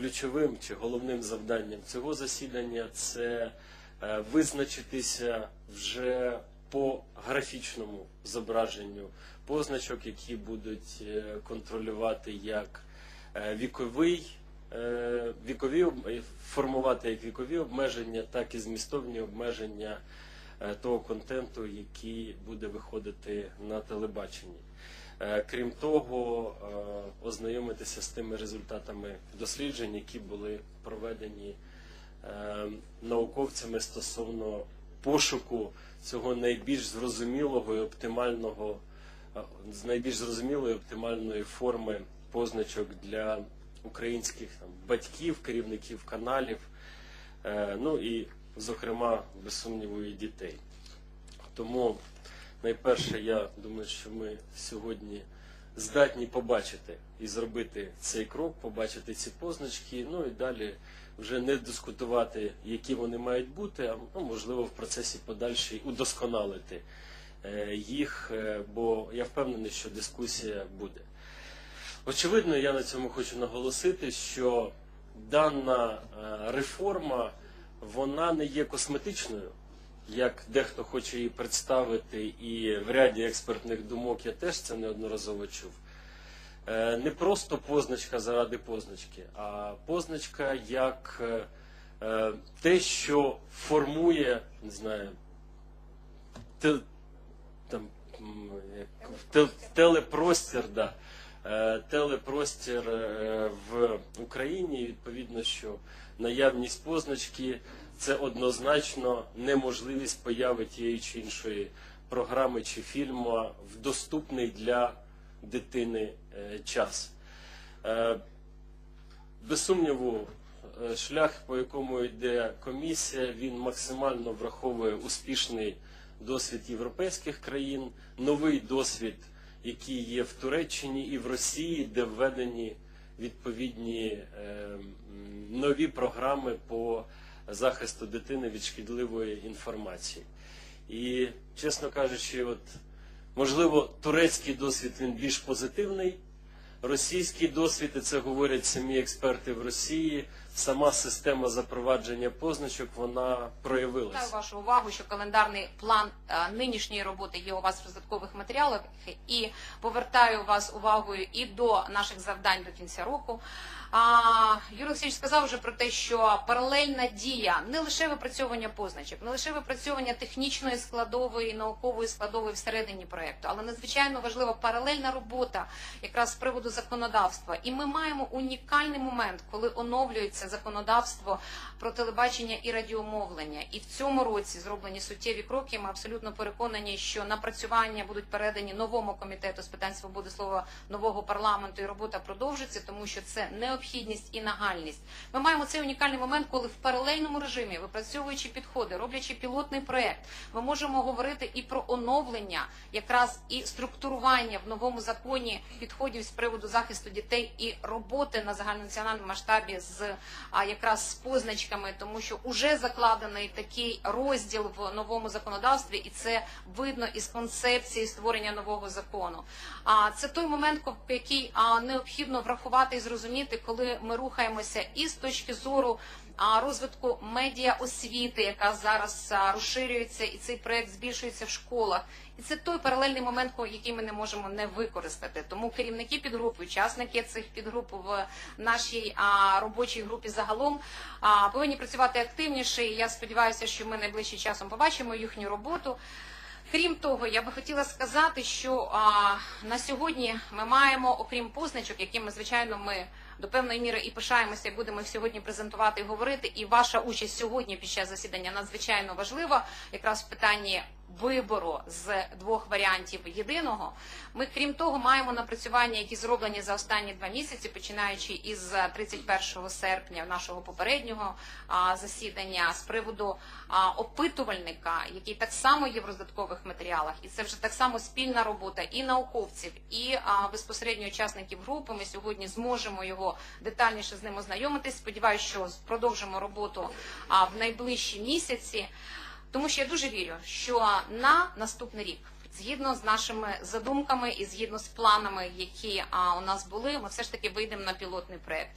ключовим чи головним завданням цього засідання це е, визначитися вже по графічному зображенню позначок, які будуть е, контролювати як е, віковий, вікові формувати як вікові обмеження, так і змістовні обмеження того контенту, який буде виходити на телебаченні. Е, Крім того, е, ознайомитися з тими результатами досліджень, які були проведені е, науковцями стосовно пошуку цього найбільш зрозумілого і оптимального, з найбільш зрозумілої оптимальної форми позначок для українських там, батьків, керівників каналів, ну і, зокрема, без сумніву, і дітей. Тому найперше, я думаю, що ми сьогодні здатні побачити і зробити цей крок, побачити ці позначки, ну і далі вже не дискутувати, які вони мають бути, а ну, можливо в процесі подальшій удосконалити е, їх, е, бо я впевнений, що дискусія буде. Очевидно, я на цьому хочу наголосити, що дана е, реформа вона не є косметичною, як дехто хоче її представити, і в ряді експертних думок я теж це неодноразово чув. Е, Не просто позначка заради позначки, а позначка як е, е, те, що формує, не знаю, те, там, те- телепростір, да, телепростір в Україні. Відповідно, що наявність позначки це однозначно неможливість появи тієї чи іншої програми чи фільму в доступний для дитини е, час. Е, Без сумніву, е, шлях, по якому йде комісія, він максимально враховує успішний досвід європейських країн, новий досвід, який є в Туреччині і в Росії, де введені відповідні нові програми по захисту дитини від шкідливої інформації. І, чесно кажучи, от можливо, турецький досвід він більш позитивний. Російський досвід, і це говорять самі експерти в Росії, сама система запровадження позначок вона проявилася. вашу увагу, що календарний план е, нинішньої роботи є у вас в роздаткових матеріалах, і повертаю вас увагою і до наших завдань до кінця року. Юрій Олексійович сказав вже про те, що паралельна дія не лише випрацьовування позначок, не лише випрацьовування технічної складової, наукової складової всередині проекту, але надзвичайно важлива паралельна робота якраз з приводу законодавства. І ми маємо унікальний момент, коли оновлюється законодавство про телебачення і радіомовлення. І в цьому році зроблені суттєві кроки. Ми абсолютно переконані, що напрацювання будуть передані новому комітету з питань свободи слова нового парламенту, і робота продовжиться, тому що це необхідність і нагальність. Ми маємо цей унікальний момент, коли в паралельному режимі, випрацьовуючи підходи, роблячи пілотний проект, ми можемо говорити і про оновлення, якраз і структурування в новому законі підходів з приводу захисту дітей і роботи на загальнонаціональному масштабі з а, якраз з позначками, тому що вже закладений такий розділ в новому законодавстві, і це видно із концепції створення нового закону. А це той момент, який необхідно врахувати і зрозуміти, коли ми рухаємося і з точки зору розвитку медіа освіти, яка зараз розширюється, і цей проект збільшується в школах. І це той паралельний момент, який ми не можемо не використати. Тому керівники підгруп, учасники цих підгруп в нашій робочій групі загалом а, повинні працювати активніше. І я сподіваюся, що ми найближчим часом побачимо їхню роботу. Крім того, я би хотіла сказати, що на сьогодні ми маємо, окрім позначок, якими звичайно ми до певної міри і пишаємося, і будемо сьогодні презентувати і говорити. І ваша участь сьогодні під час засідання надзвичайно важлива, якраз в питанні вибору з двох варіантів єдиного. Ми, крім того, маємо напрацювання, які зроблені за останні два місяці, починаючи із 31 серпня нашого попереднього засідання з приводу опитувальника, який так само є в роздаткових матеріалах, і це вже так само спільна робота і науковців, і безпосередньо учасників групи. Ми сьогодні зможемо його детальніше з ним ознайомитись. Сподіваюся, що продовжимо роботу в найближчі місяці. Тому що я дуже вірю, що на наступний рік, згідно з нашими задумками і згідно з планами, які у нас були, ми все ж таки вийдемо на пілотний проект.